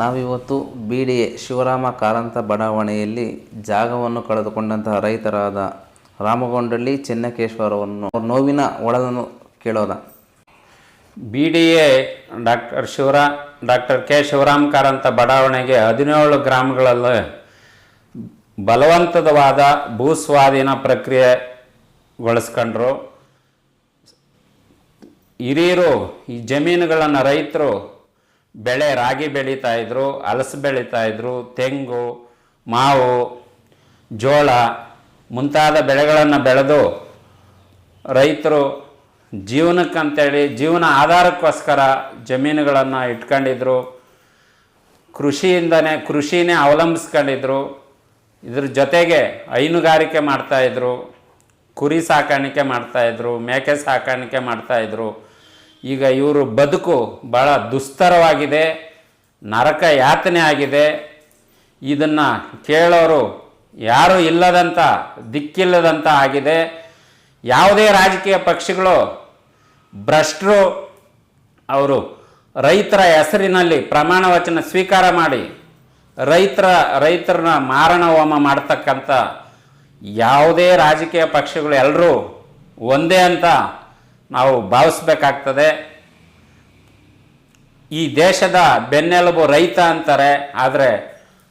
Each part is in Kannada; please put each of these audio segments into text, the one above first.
ನಾವಿವತ್ತು B D A Shivarama Karanth ಬಡಾವಣೆಯಲ್ಲಿ ಜಾಗವನ್ನು ಕಳೆದುಕೊಂಡಂತಹ ರೈತರಾದ ರಾಮಗೊಂಡಳ್ಳಿ ಚೆನ್ನಕೇಶ್ವರವನ್ನು ನೋವಿನ ಒಳದನ್ನು ಕೇಳೋದ. ಬಿ ಡಿ ಎ ಡಾಕ್ಟರ್ ಶಿವರಾ, ಡಾಕ್ಟರ್ ಕೆ ಶಿವರಾಮ್ ಕಾರಂತ ಬಡಾವಣೆಗೆ ಹದಿನೇಳು ಗ್ರಾಮಗಳಲ್ಲಿ ಬಲವಂತದವಾದ ಭೂಸ್ವಾಧೀನ ಪ್ರಕ್ರಿಯೆಗೊಳಿಸ್ಕೊಂಡ್ರು ಹಿರಿಯರು, ಈ ಜಮೀನುಗಳನ್ನು ರೈತರು ಬೆಳೆ, ರಾಗಿ ಬೆಳೀತಾ ಇದ್ರು, ಹಲಸು ಬೆಳೀತಾ ಇದ್ರು, ತೆಂಗು, ಮಾವು, ಜೋಳ ಮುಂತಾದ ಬೆಳೆಗಳನ್ನು ಬೆಳೆದು ರೈತರು ಜೀವನಕ್ಕಂತೇಳಿ ಜೀವನ ಆಧಾರಕ್ಕೋಸ್ಕರ ಜಮೀನುಗಳನ್ನು ಇಟ್ಕೊಂಡಿದ್ರು. ಕೃಷಿಯಿಂದನೇ, ಕೃಷಿನೇ ಅವಲಂಬಿಸ್ಕೊಂಡಿದ್ರು. ಇದ್ರ ಜೊತೆಗೆ ಹೈನುಗಾರಿಕೆ ಮಾಡ್ತಾಯಿದ್ರು ಕುರಿ ಸಾಕಾಣಿಕೆ ಮಾಡ್ತಾಯಿದ್ರು ಮೇಕೆ ಸಾಕಾಣಿಕೆ ಮಾಡ್ತಾಯಿದ್ರು ಈಗ ಇವರು ಬದುಕು ಭಾಳ ದುಸ್ತರವಾಗಿದೆ, ನರಕ ಯಾತನೆ ಆಗಿದೆ. ಇದನ್ನು ಕೇಳೋರು ಯಾರೂ ಇಲ್ಲದಂಥ ದಿಕ್ಕಿಲ್ಲದಂಥ ಆಗಿದೆ. ಯಾವುದೇ ರಾಜಕೀಯ ಪಕ್ಷಗಳು ಭ್ರಷ್ಟರು, ಅವರು ರೈತರ ಹೆಸರಿನಲ್ಲಿ ಪ್ರಮಾಣ ವಚನ ಸ್ವೀಕಾರ ಮಾಡಿ ರೈತರ, ರೈತರನ್ನ ಮಾರಣ ಹೋಮ ಮಾಡ್ತಕ್ಕಂಥ ಯಾವುದೇ ರಾಜಕೀಯ ಪಕ್ಷಗಳು ಎಲ್ಲರೂ ಒಂದೇ ಅಂತ ನಾವು ಭಾವಿಸ್ಬೇಕಾಗ್ತದೆ. ಈ ದೇಶದ ಬೆನ್ನೆಲುಬು ರೈತ ಅಂತಾರೆ, ಆದರೆ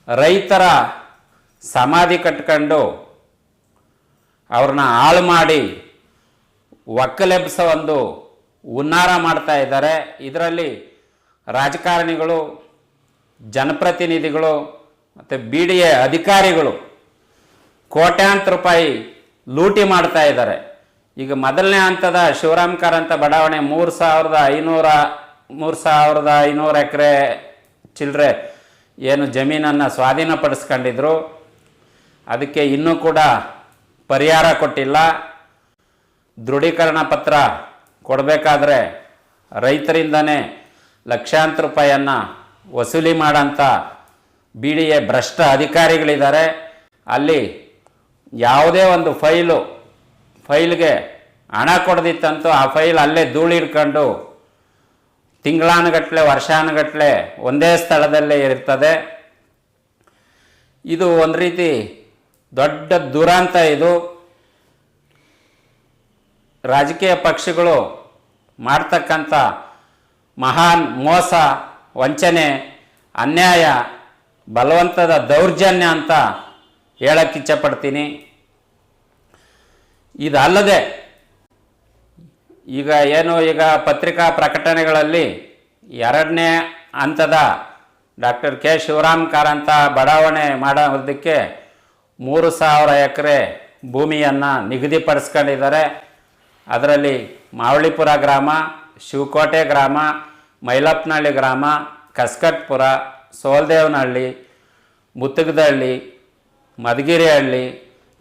ರೈತರ ಸಮಾಧಿ ಕಟ್ಕೊಂಡು ಅವ್ರನ್ನ ಹಾಳು ಮಾಡಿ ಒಕ್ಕಲೆಬ್ಸ ಒಂದು ಹುನ್ನಾರ ಮಾಡ್ತಾ ಇದ್ದಾರೆ. ಇದರಲ್ಲಿ ರಾಜಕಾರಣಿಗಳು, ಜನಪ್ರತಿನಿಧಿಗಳು ಮತ್ತು ಬಿ ಡಿ ಎ ಅಧಿಕಾರಿಗಳು ಕೋಟ್ಯಾಂತರ ರೂಪಾಯಿ ಲೂಟಿ ಮಾಡ್ತಾ ಇದ್ದಾರೆ. ಈಗ ಮೊದಲನೇ ಹಂತದ ಶಿವರಾಮ್ ಅಂತ ಬಡಾವಣೆ ಮೂರು ಸಾವಿರದ ಐನೂರ, ಮೂರು ಸಾವಿರದ ಐನೂರು ಎಕರೆ ಚಿಲ್ಲರೆ ಏನು ಜಮೀನನ್ನು ಸ್ವಾಧೀನಪಡಿಸ್ಕೊಂಡಿದ್ರು. ಅದಕ್ಕೆ ಇನ್ನೂ ಕೂಡ ಪರಿಹಾರ ಕೊಟ್ಟಿಲ್ಲ. ದೃಢೀಕರಣ ಪತ್ರ ಕೊಡಬೇಕಾದ್ರೆ ರೈತರಿಂದನೇ ಲಕ್ಷಾಂತರ ರೂಪಾಯಿಯನ್ನು ವಸೂಲಿ ಮಾಡೋಂಥ ಬಿ ಡಿ ಎ ಭ್ರಷ್ಟ ಅಧಿಕಾರಿಗಳಿದ್ದಾರೆ. ಅಲ್ಲಿ ಯಾವುದೇ ಒಂದು ಫೈಲು ಫೈಲ್ಗೆ ಹಣ ಕೊಡದಿತ್ತಂತೂ ಆ ಫೈಲ್ ಅಲ್ಲೇ ಧೂಳಿಡ್ಕೊಂಡು ತಿಂಗಳಾನುಗಟ್ಟಲೆ ವರ್ಷಾನುಗಟ್ಟಲೆ ಒಂದೇ ಸ್ಥಳದಲ್ಲೇ ಇರ್ತದೆ. ಇದು ಒಂದು ರೀತಿ ದೊಡ್ಡ ದುರಂತ ಇದು. ರಾಜಕೀಯ ಪಕ್ಷಗಳು ಮಾಡ್ತಕ್ಕಂಥ ಮಹಾನ್ ಮೋಸ, ವಂಚನೆ, ಅನ್ಯಾಯ, ಬಲವಂತದ ದೌರ್ಜನ್ಯ ಅಂತ ಹೇಳಕ್ಕೆ ಇಚ್ಛಪಡ್ತೀನಿ ಇದಲ್ಲದೆ, ಈಗ ಏನು, ಈಗ ಪತ್ರಿಕಾ ಪ್ರಕಟಣೆಗಳಲ್ಲಿ ಎರಡನೇ ಹಂತದ ಡಾಕ್ಟರ್ ಕೆ. ಶಿವರಾಮ್ ಕಾರಂತ ಬಡಾವಣೆ ಮಾಡೋದಕ್ಕೆ ಮೂರು ಸಾವಿರ ಎಕರೆ ಭೂಮಿಯನ್ನು ನಿಗದಿಪಡಿಸ್ಕೊಂಡಿದ್ದಾರೆ. ಅದರಲ್ಲಿ ಮಾವಳಿಪುರ ಗ್ರಾಮ, ಶಿವಕೋಟೆ ಗ್ರಾಮ ಮೈಲಪ್ಪನಹಳ್ಳಿ ಗ್ರಾಮ, ಕಸ್ಕಟ್ಪುರ, ಸೋಲ್ದೇವನಹಳ್ಳಿ, ಮುತ್ತಗದಹಳ್ಳಿ, ಮಧುಗಿರಿಹಳ್ಳಿ,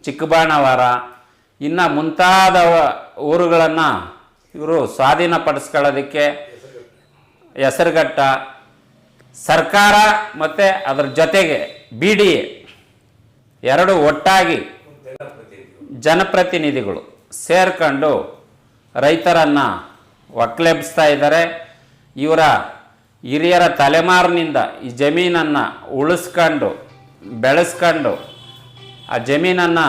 ಚಿಕ್ಕಬಾಣವರ ಇನ್ನು ಮುಂತಾದ ಊರುಗಳನ್ನು ಇವರು ಸ್ವಾಧೀನಪಡಿಸ್ಕೊಳ್ಳೋದಕ್ಕೆ ಹೆಸರುಗಟ್ಟ ಸರ್ಕಾರ ಮತ್ತು ಅದರ ಜೊತೆಗೆ ಬಿ ಡಿ ಎರಡು ಒಟ್ಟಾಗಿ ಜನಪ್ರತಿನಿಧಿಗಳು ಸೇರ್ಕೊಂಡು ರೈತರನ್ನು ಒಕ್ಲೆಬ್ಸ್ತಾ ಇದ್ದಾರೆ. ಇವರ ಹಿರಿಯರ ತಲೆಮಾರಿನಿಂದ ಈ ಜಮೀನನ್ನು ಉಳಿಸ್ಕೊಂಡು, ಬೆಳೆಸ್ಕೊಂಡು ಆ ಜಮೀನನ್ನು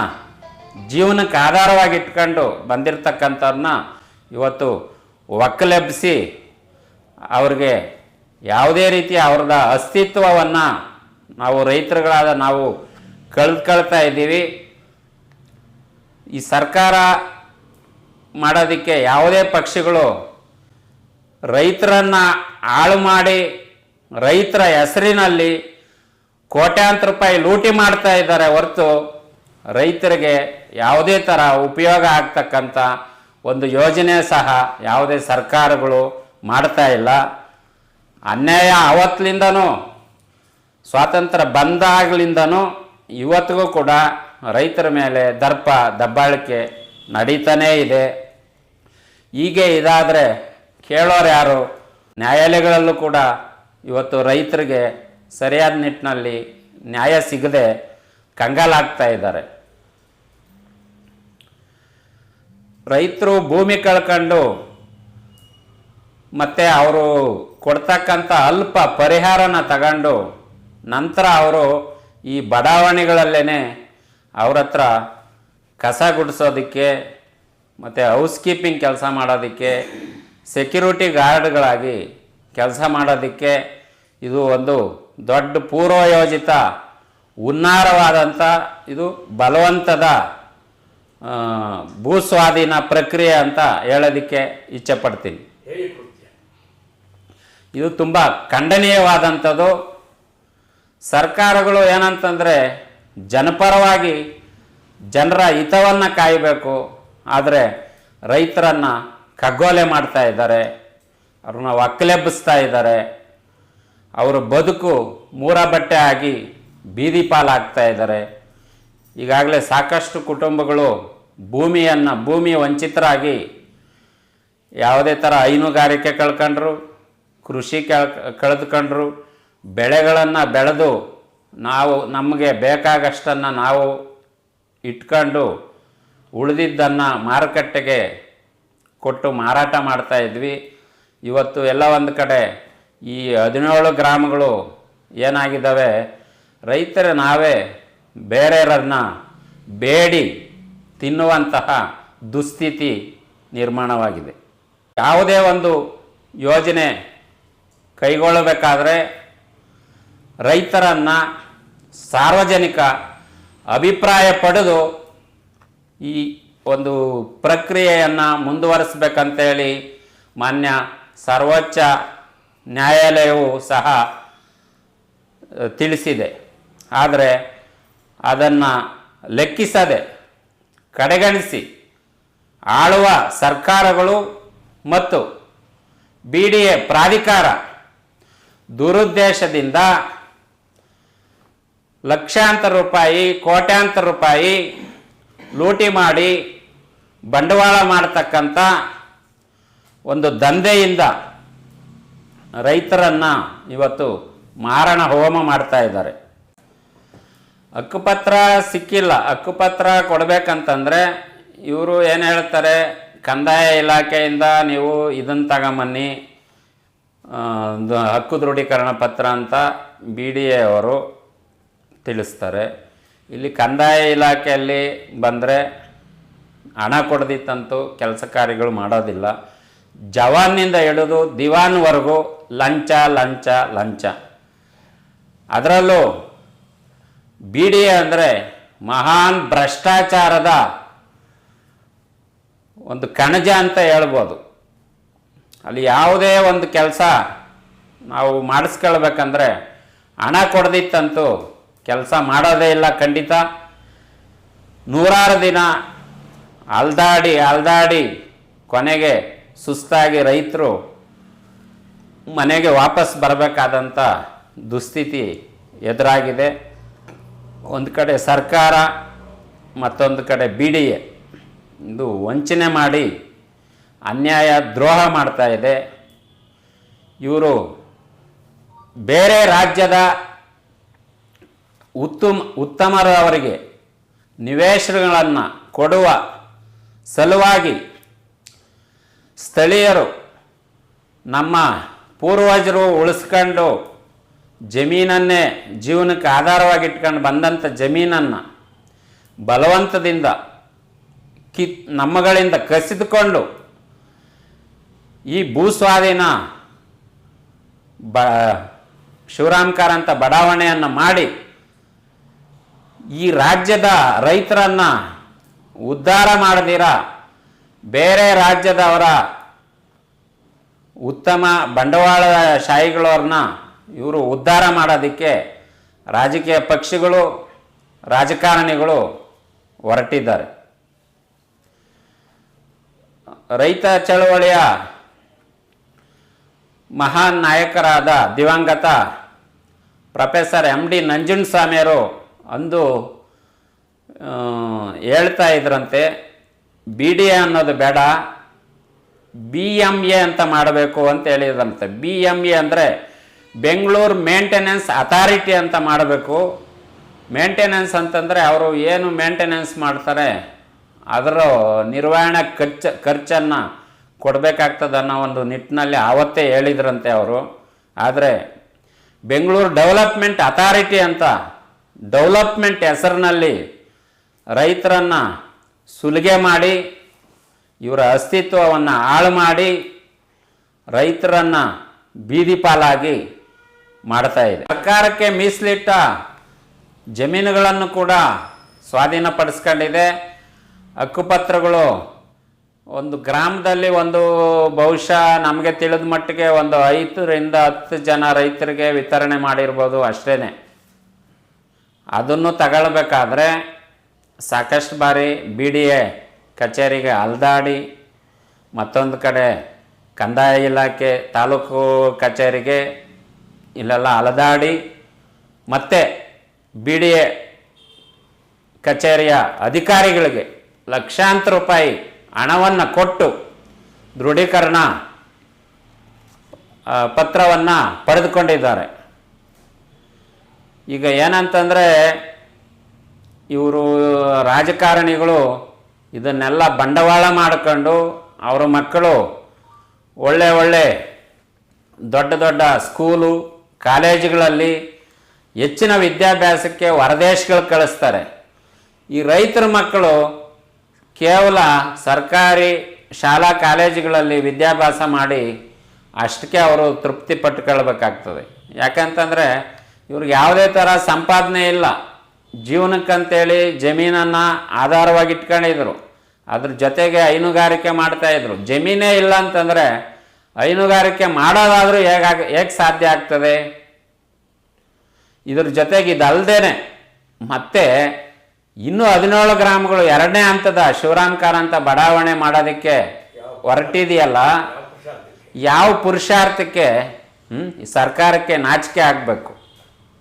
ಜೀವನಕ್ಕೆ ಆಧಾರವಾಗಿ ಇಟ್ಕೊಂಡು ಬಂದಿರತಕ್ಕಂಥವ್ರನ್ನ ಇವತ್ತು ಒಕ್ಕಲೆಬ್ಬಿಸಿ ಅವ್ರಿಗೆ ಯಾವುದೇ ರೀತಿಯ ಅವ್ರದ ಅಸ್ತಿತ್ವವನ್ನು ನಾವು ರೈತರುಗಳಾದ ನಾವು ಕಳೆದುಕೊಳ್ತಾ ಇದ್ದೀವಿ. ಈ ಸರ್ಕಾರ ಮಾಡೋದಕ್ಕೆ ಯಾವುದೇ ಪಕ್ಷಗಳು ರೈತರನ್ನು ಹಾಳು ಮಾಡಿ ರೈತರ ಹೆಸರಿನಲ್ಲಿ ಕೋಟ್ಯಾಂತರ ರೂಪಾಯಿ ಲೂಟಿ ಮಾಡ್ತಾ ಇದ್ದಾರೆ ಹೊರತು ರೈತರಿಗೆ ಯಾವುದೇ ಥರ ಉಪಯೋಗ ಆಗ್ತಕ್ಕಂಥ ಒಂದು ಯೋಜನೆ ಸಹ ಯಾವುದೇ ಸರ್ಕಾರಗಳು ಮಾಡ್ತಾ ಇಲ್ಲ. ಅನ್ಯಾಯ ಅವತ್ತಿನಿಂದನೂ ಸ್ವಾತಂತ್ರ್ಯ ಬಂದಾಗಲಿಂದನೂ ಇವತ್ತಿಗೂ ಕೂಡ ರೈತರ ಮೇಲೆ ದರ್ಪ, ದಬ್ಬಾಳಿಕೆ ನಡೀತಾನೇ ಇದೆ. ಹೀಗೆ ಇದಾದರೆ ಕೇಳೋರು ಯಾರು? ನ್ಯಾಯಾಲಯಗಳಲ್ಲೂ ಕೂಡ ಇವತ್ತು ರೈತರಿಗೆ ಸರಿಯಾದ ನಿಟ್ಟಿನಲ್ಲಿ ನ್ಯಾಯ ಸಿಗದೆ ಕಂಗಾಲಾಗ್ತಾ ಇದ್ದಾರೆ. ರೈತರು ಭೂಮಿ ಕಳ್ಕೊಂಡು ಮತ್ತು ಅವರು ಕೊಡ್ತಕ್ಕಂಥ ಅಲ್ಪ ಪರಿಹಾರನ ತಗೊಂಡು ನಂತರ ಅವರು ಈ ಬಡಾವಣೆಗಳಲ್ಲೇ ಅವ್ರ ಹತ್ರ ಕಸ ಗುಡಿಸೋದಕ್ಕೆ ಮತ್ತು ಹೌಸ್ ಕೀಪಿಂಗ್ ಕೆಲಸ ಮಾಡೋದಕ್ಕೆ ಸೆಕ್ಯೂರಿಟಿ ಗಾರ್ಡ್ಗಳಾಗಿ ಕೆಲಸ ಮಾಡೋದಕ್ಕೆ ಇದು ಒಂದು ದೊಡ್ಡ ಪೂರ್ವಯೋಜಿತ ಉನ್ನಾರವಾದಂಥ ಇದು ಬಲವಂತದ ಭೂಸ್ವಾಧೀನ ಪ್ರಕ್ರಿಯೆ ಅಂತ ಹೇಳೋದಕ್ಕೆ ಇಚ್ಛೆಪಡ್ತೀನಿ. ಇದು ತುಂಬ ಖಂಡನೀಯವಾದಂಥದ್ದು. ಸರ್ಕಾರಗಳು ಏನಂತಂದರೆ ಜನಪರವಾಗಿ ಜನರ ಹಿತವನ್ನು ಕಾಯಬೇಕು. ಆದರೆ ರೈತರನ್ನು ಕಗ್ಗೋಲೆ ಮಾಡ್ತಾ ಇದ್ದಾರೆ. ಅವ್ರನ್ನ ಒಕ್ಕಲೆಬ್ಬಿಸ್ತಾ ಇದ್ದಾರೆ. ಅವರ ಬದುಕು ಮೂರ ಬಟ್ಟೆ ಆಗಿ ಬೀದಿ ಪಾಲಾಗ್ತಾ ಇದ್ದಾರೆ. ಈಗಾಗಲೇ ಸಾಕಷ್ಟು ಕುಟುಂಬಗಳು ಭೂಮಿಯನ್ನು, ಭೂಮಿ ವಂಚಿತರಾಗಿ ಯಾವುದೇ ಥರ ಹೈನುಗಾರಿಕೆ ಕಳ್ಕೊಂಡ್ರು, ಕೃಷಿ ಕೆಳ್, ಕಳೆದುಕೊಂಡ್ರು, ಬೆಳೆಗಳನ್ನು ಬೆಳೆದು ನಾವು, ನಮಗೆ ಬೇಕಾಗಷ್ಟನ್ನು ನಾವು ಇಟ್ಕೊಂಡು ಉಳಿದಿದ್ದನ್ನು ಮಾರುಕಟ್ಟೆಗೆ ಕೊಟ್ಟು ಮಾರಾಟ ಮಾಡ್ತಾ ಇದ್ವಿ. ಇವತ್ತು ಎಲ್ಲ ಒಂದು ಕಡೆ ಈ ಹದಿನೇಳು ಗ್ರಾಮಗಳು ಏನಾಗಿದ್ದಾವೆ? ರೈತರ ನಾವೇ ಬೇರೆಯವರನ್ನ ಬೇಡಿ ತಿನ್ನುವಂತಹ ದುಸ್ಥಿತಿ ನಿರ್ಮಾಣವಾಗಿದೆ. ಯಾವುದೇ ಒಂದು ಯೋಜನೆ ಕೈಗೊಳ್ಳಬೇಕಾದರೆ ರೈತರನ್ನು ಸಾರ್ವಜನಿಕ ಅಭಿಪ್ರಾಯ ಪಡೆದು ಈ ಒಂದು ಪ್ರಕ್ರಿಯೆಯನ್ನು ಮುಂದುವರಿಸಬೇಕಂತೇಳಿ ಮಾನ್ಯ ಸರ್ವೋಚ್ಚ ನ್ಯಾಯಾಲಯವು ಸಹ ತಿಳಿಸಿದೆ. ಆದರೆ ಅದನ್ನು ಲೆಕ್ಕಿಸದೆ ಕಡೆಗಣಿಸಿ ಆಳುವ ಸರ್ಕಾರಗಳು ಮತ್ತು ಬಿ ಡಿ ಎ ಪ್ರಾಧಿಕಾರ ದುರುದ್ದೇಶದಿಂದ ಲಕ್ಷಾಂತರ ರೂಪಾಯಿ, ಕೋಟ್ಯಾಂತರ ರೂಪಾಯಿ ಲೂಟಿ ಮಾಡಿ ಬಂಡವಾಳ ಮಾಡತಕ್ಕಂಥ ಒಂದು ದಂಧೆಯಿಂದ ರೈತರನ್ನು ಇವತ್ತು ಮಾರಣ ಹೋಮ ಮಾಡ್ತಾ ಇದ್ದಾರೆ. ಹಕ್ಕುಪತ್ರ ಸಿಕ್ಕಿಲ್ಲ. ಹಕ್ಕುಪತ್ರ ಕೊಡಬೇಕಂತಂದರೆ ಇವರು ಏನು ಹೇಳ್ತಾರೆ? ಕಂದಾಯ ಇಲಾಖೆಯಿಂದ ನೀವು ಇದನ್ನು ತಗೊಂಬನ್ನಿ. ಹಕ್ಕು ದೃಢೀಕರಣ ಪತ್ರ ಅಂತ ಬಿ ಡಿ ಎ ಅವರು ತಿಳಿಸ್ತಾರೆ. ಇಲ್ಲಿ ಕಂದಾಯ ಇಲಾಖೆಯಲ್ಲಿ ಬಂದರೆ ಹಣ ಕೊಡದಿತ್ತಂತೂ ಕೆಲಸ ಕಾರ್ಯಗಳು ಮಾಡೋದಿಲ್ಲ. ಜವಾನ್ನಿಂದ ಹಿಡಿದು ದಿವಾನ್ವರೆಗೂ ಲಂಚ ಲಂಚ ಲಂಚ. ಅದರಲ್ಲೂ ಬಿ ಡಿ ಎ ಅಂದರೆ ಮಹಾನ್ ಭ್ರಷ್ಟಾಚಾರದ ಒಂದು ಕಣಜ ಅಂತ ಹೇಳ್ಬೋದು. ಅಲ್ಲಿ ಯಾವುದೇ ಒಂದು ಕೆಲಸ ನಾವು ಮಾಡಿಸ್ಕೊಳ್ಬೇಕಂದ್ರೆ ಹಣ ಕೊಡದಿತ್ತಂತೂ ಕೆಲಸ ಮಾಡೋದೇ ಇಲ್ಲ ಖಂಡಿತ. ನೂರಾರು ದಿನ ಅಲ್ದಾಡಿ ಅಲ್ದಾಡಿ ಕೊನೆಗೆ ಸುಸ್ತಾಗಿ ರೈತರು ಮನೆಗೆ ವಾಪಸ್ ಬರಬೇಕಾದಂಥ ದುಸ್ಥಿತಿ ಎದುರಾಗಿದೆ. ಒಂದು ಕಡೆ ಸರ್ಕಾರ, ಮತ್ತೊಂದು ಕಡೆ ಬಿ ಡಿ ಎ ಇದು ವಂಚನೆ ಮಾಡಿ ಅನ್ಯಾಯ ದ್ರೋಹ ಮಾಡ್ತಾ ಇದೆ. ಇವರು ಬೇರೆ ರಾಜ್ಯದ ಉತ್ತಮ, ಉತ್ತಮರವರಿಗೆ ನಿವೇಶನಗಳನ್ನು ಕೊಡುವ ಸಲುವಾಗಿ ಸ್ಥಳೀಯರು ನಮ್ಮ ಪೂರ್ವಜರು ಉಳಿಸ್ಕೊಂಡು ಜಮೀನನ್ನೇ ಜೀವನಕ್ಕೆ ಆಧಾರವಾಗಿ ಇಟ್ಕೊಂಡು ಬಂದಂಥ ಜಮೀನನ್ನು ಬಲವಂತದಿಂದ ಕಿ ನಮ್ಮಗಳಿಂದ ಕಸಿದುಕೊಂಡು ಈ ಭೂಸ್ವಾಧೀನ ಬ ಶಿವರಾಮ್ ಅಂತ ಬಡಾವಣೆಯನ್ನು ಮಾಡಿ ಈ ರಾಜ್ಯದ ರೈತರನ್ನು ಉದ್ಧಾರ ಮಾಡದಿರ ಬೇರೆ ರಾಜ್ಯದವರ ಉತ್ತಮ ಬಂಡವಾಳ ಶಾಹಿಗಳವ್ರನ್ನ ಇವರು ಉದ್ಧಾರ ಮಾಡೋದಕ್ಕೆ ರಾಜಕೀಯ ಪಕ್ಷಗಳು, ರಾಜಕಾರಣಿಗಳು ಹೊರಟಿದ್ದಾರೆ. ರೈತ ಚಳವಳಿಯ ಮಹಾನ್ ನಾಯಕರಾದ ದಿವಂಗತ ಪ್ರೊಫೆಸರ್ ಎಂ ಡಿ ನಂಜುಂಡಸ್ವಾಮಿಯವರು ಅಂದು ಹೇಳ್ತಾ ಇದ್ರಂತೆ, ಬಿ ಡಿ ಎ ಅನ್ನೋದು ಬೇಡ, ಬಿ ಎಂ ಎ ಅಂತ ಮಾಡಬೇಕು ಅಂತ ಹೇಳಿದ್ರಂತೆ. ಬಿ ಎಂ ಎ ಅಂದರೆ ಬೆಂಗಳೂರು ಮೇಂಟೆನೆನ್ಸ್ ಅಥಾರಿಟಿ ಅಂತ ಮಾಡಬೇಕು. ಮೇಂಟೆನೆನ್ಸ್ ಅಂತಂದರೆ ಅವರು ಏನು ಮೇಂಟೆನೆನ್ಸ್ ಮಾಡ್ತಾರೆ, ಅದರ ನಿರ್ವಹಣೆ ಖರ್ಚು, ಖರ್ಚನ್ನು ಕೊಡಬೇಕಾಗ್ತದೆ ಅನ್ನೋ ಒಂದು ನಿಟ್ಟಿನಲ್ಲಿ ಆವತ್ತೇ ಹೇಳಿದ್ರಂತೆ ಅವರು. ಆದರೆ ಬೆಂಗಳೂರು ಡೆವಲಪ್ಮೆಂಟ್ ಅಥಾರಿಟಿ ಅಂತ ಡೆವಲಪ್ಮೆಂಟ್ ಹೆಸರಿನಲ್ಲಿ ರೈತರನ್ನು ಸುಲಿಗೆ ಮಾಡಿ, ಇವರ ಅಸ್ತಿತ್ವವನ್ನು ಹಾಳು ಮಾಡಿ ರೈತರನ್ನು ಬೀದಿ ಪಾಲಾಗಿ ಮಾಡ್ತಾ ಇದೆ. ಸರ್ಕಾರಕ್ಕೆ ಮೀಸಲಿಟ್ಟ ಜಮೀನುಗಳನ್ನು ಕೂಡ ಸ್ವಾಧೀನಪಡಿಸ್ಕೊಂಡಿದೆ. ಹಕ್ಕುಪತ್ರಗಳು ಒಂದು ಗ್ರಾಮದಲ್ಲಿ ಒಂದು ಬಹುಶಃ ನಮಗೆ ತಿಳಿದ ಮಟ್ಟಿಗೆ ಒಂದು ಐದರಿಂದ ಹತ್ತು ಜನ ರೈತರಿಗೆ ವಿತರಣೆ ಮಾಡಿರ್ಬೋದು ಅಷ್ಟೇ ಅದನ್ನು ತಗೊಳ್ಬೇಕಾದ್ರೆ ಸಾಕಷ್ಟು ಬಾರಿ ಬಿ ಡಿ ಎ ಕಚೇರಿಗೆ ಅಲ್ದಾಡಿ ಮತ್ತೊಂದು ಕಡೆ ಕಂದಾಯ ಇಲಾಖೆ ತಾಲೂಕು ಕಚೇರಿಗೆ ಇಲ್ಲೆಲ್ಲ ಅಲದಾಡಿ ಮತ್ತೆ ಬಿ ಡಿ ಎ ಕಚೇರಿಯ ಅಧಿಕಾರಿಗಳಿಗೆ ಲಕ್ಷಾಂತರ ರೂಪಾಯಿ ಹಣವನ್ನು ಕೊಟ್ಟು ದೃಢೀಕರಣ ಪತ್ರವನ್ನು ಪಡೆದುಕೊಂಡಿದ್ದಾರೆ. ಈಗ ಏನಂತಂದರೆ ಇವರು ರಾಜಕಾರಣಿಗಳು ಇದನ್ನೆಲ್ಲ ಬಂಡವಾಳ ಮಾಡಿಕೊಂಡು ಅವರ ಮಕ್ಕಳು ಒಳ್ಳೆ ಒಳ್ಳೆ ದೊಡ್ಡ ದೊಡ್ಡ ಸ್ಕೂಲು ಕಾಲೇಜುಗಳಲ್ಲಿ ಹೆಚ್ಚಿನ ವಿದ್ಯಾಭ್ಯಾಸಕ್ಕೆ ಹೊರದೇಶಗಳು ಕಳಿಸ್ತಾರೆ. ಈ ರೈತರ ಮಕ್ಕಳು ಕೇವಲ ಸರ್ಕಾರಿ ಶಾಲಾ ಕಾಲೇಜುಗಳಲ್ಲಿ ವಿದ್ಯಾಭ್ಯಾಸ ಮಾಡಿ ಅಷ್ಟಕ್ಕೆ ಅವರು ತೃಪ್ತಿ ಪಟ್ಟುಕೊಳ್ಬೇಕಾಗ್ತದೆ. ಯಾಕಂತಂದರೆ ಇವ್ರಿಗೆ ಯಾವುದೇ ಥರ ಸಂಪಾದನೆ ಇಲ್ಲ. ಜೀವನಕ್ಕಂತೇಳಿ ಜಮೀನನ್ನು ಆಧಾರವಾಗಿ ಇಟ್ಕೊಂಡಿದ್ರು ಅದ್ರ ಜೊತೆಗೆ ಹೈನುಗಾರಿಕೆ ಮಾಡ್ತಾಯಿದ್ರು ಜಮೀನೇ ಇಲ್ಲ ಅಂತಂದರೆ ಹೈನುಗಾರಿಕೆ ಮಾಡೋದಾದರೂ ಹೇಗಾಗ ಹೇಗೆ ಸಾಧ್ಯ ಆಗ್ತದೆ? ಇದ್ರ ಜೊತೆಗೆ ಇದಲ್ದೇನೆ ಮತ್ತೆ ಇನ್ನೂ ಹದಿನೇಳು ಗ್ರಾಮಗಳು ಎರಡನೇ ಹಂತದ ಶಿವರಾಮ್ ಕಾರಂತ ಬಡಾವಣೆ ಮಾಡೋದಕ್ಕೆ ಹೊರಟಿದೆಯಲ್ಲ, ಯಾವ ಪುರುಷಾರ್ಥಕ್ಕೆ ಹ್ಞೂ ಸರ್ಕಾರಕ್ಕೆ ನಾಚಿಕೆ ಆಗಬೇಕು.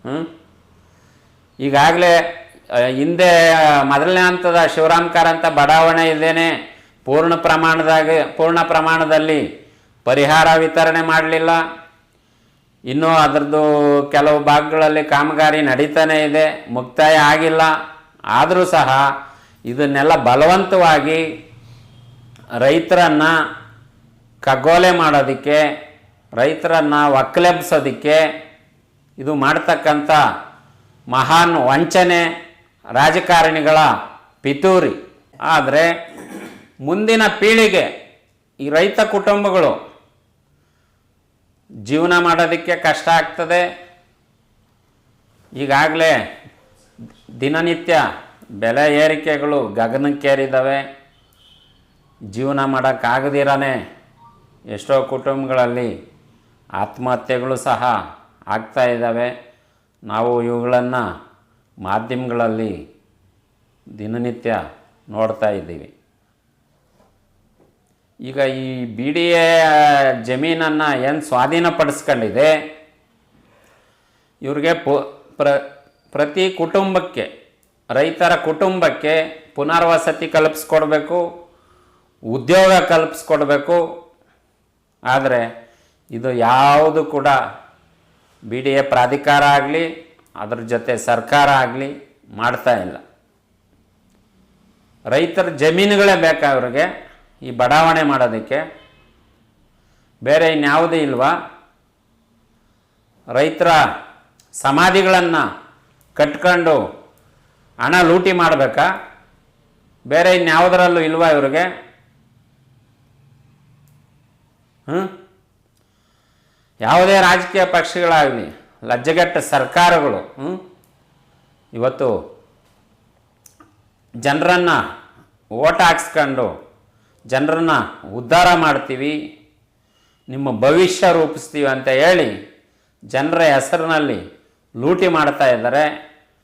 ಹ್ಞೂ ಈಗಾಗಲೇ ಹಿಂದೆ ಮೊದಲನೇ ಹಂತದ ಶಿವರಾಮ್ ಅಂತ ಬಡಾವಣೆ ಇದ್ದೇನೆ ಪೂರ್ಣ ಪ್ರಮಾಣದಾಗ, ಪೂರ್ಣ ಪ್ರಮಾಣದಲ್ಲಿ ಪರಿಹಾರ ವಿತರಣೆ ಮಾಡಲಿಲ್ಲ. ಇನ್ನೂ ಅದರದ್ದು ಕೆಲವು ಭಾಗಗಳಲ್ಲಿ ಕಾಮಗಾರಿ ನಡೀತಾನೆ ಇದೆ, ಮುಕ್ತಾಯ ಆಗಿಲ್ಲ. ಆದರೂ ಸಹ ಇದನ್ನೆಲ್ಲ ಬಲವಂತವಾಗಿ ರೈತರನ್ನು ಕಗ್ಗೋಲೆ ಮಾಡೋದಕ್ಕೆ, ರೈತರನ್ನು ಒಕ್ಕಲೆಬ್ಸೋದಕ್ಕೆ ಇದು ಮಾಡ್ತಕ್ಕಂಥ ಮಹಾನ್ ವಂಚನೆ ರಾಜಕಾರಣಿಗಳ ಪಿತೂರಿ. ಆದರೆ ಮುಂದಿನ ಪೀಳಿಗೆ ಈ ರೈತ ಕುಟುಂಬಗಳು ಜೀವನ ಮಾಡೋದಕ್ಕೆ ಕಷ್ಟ ಆಗ್ತದೆ. ಈಗಾಗಲೇ ದಿನನಿತ್ಯ ಬೆಲೆ ಏರಿಕೆಗಳು ಗಗನಕ್ಕೇರಿದ್ದಾವೆ ಜೀವನ ಮಾಡೋಕ್ಕಾಗದಿರನೇ ಎಷ್ಟೋ ಕುಟುಂಬಗಳಲ್ಲಿ ಆತ್ಮಹತ್ಯೆಗಳು ಸಹ ಆಗ್ತಾ ಇದ್ದಾವೆ. ನಾವು ಇವುಗಳನ್ನು ಮಾಧ್ಯಮಗಳಲ್ಲಿ ದಿನನಿತ್ಯ ನೋಡ್ತಾ ಇದ್ದೀವಿ. ಈಗ ಈ ಬಿ ಡಿ ಎ ಜಮೀನನ್ನು ಏನು ಸ್ವಾಧೀನಪಡಿಸ್ಕೊಂಡಿದೆ? ಇವ್ರಿಗೆ ಪು ಪ್ರ ಪ್ರತಿ ಕುಟುಂಬಕ್ಕೆ, ರೈತರ ಕುಟುಂಬಕ್ಕೆ ಪುನರ್ವಸತಿ ಕಲ್ಪಿಸ್ಕೊಡ್ಬೇಕು, ಉದ್ಯೋಗ ಕಲ್ಪಿಸ್ಕೊಡ್ಬೇಕು. ಆದರೆ ಇದು ಯಾವುದು ಕೂಡ ಬಿ ಡಿ ಎ ಪ್ರಾಧಿಕಾರ ಆಗಲಿ, ಅದ್ರ ಜೊತೆ ಸರ್ಕಾರ ಆಗಲಿ ಮಾಡ್ತಾ ಇಲ್ಲ. ರೈತರ ಜಮೀನುಗಳೇ ಬೇಕಾ ಅವ್ರಿಗೆ ಈ ಬಡಾವಣೆ ಮಾಡೋದಕ್ಕೆ ಬೇರೆ ಇನ್ಯಾವುದೇ ಇಲ್ವಾ? ರೈತರ ಸಮಾಧಿಗಳನ್ನು ಕಟ್ಕೊಂಡು ಹಣ ಲೂಟಿ ಮಾಡಬೇಕಾ? ಬೇರೆ ಇನ್ಯಾವುದರಲ್ಲೂ ಇಲ್ವಾ ಇವ್ರಿಗೆ? ಹ್ಞೂ ಯಾವುದೇ ರಾಜಕೀಯ ಪಕ್ಷಗಳಾಗಲಿ, ಲಜ್ಜಗಟ್ಟ ಸರ್ಕಾರಗಳು ಹ್ಞೂ ಇವತ್ತು ಜನರನ್ನು ಓಟ್ ಹಾಕ್ಸ್ಕೊಂಡು ಜನರನ್ನು ಉದ್ಧಾರ ಮಾಡ್ತೀವಿ ನಿಮ್ಮ ಭವಿಷ್ಯ ರೂಪಿಸ್ತೀವಿ ಅಂತ ಹೇಳಿ ಜನರ ಹೆಸರಿನಲ್ಲಿ ಲೂಟಿ ಮಾಡ್ತಾ ಇದ್ದಾರೆ.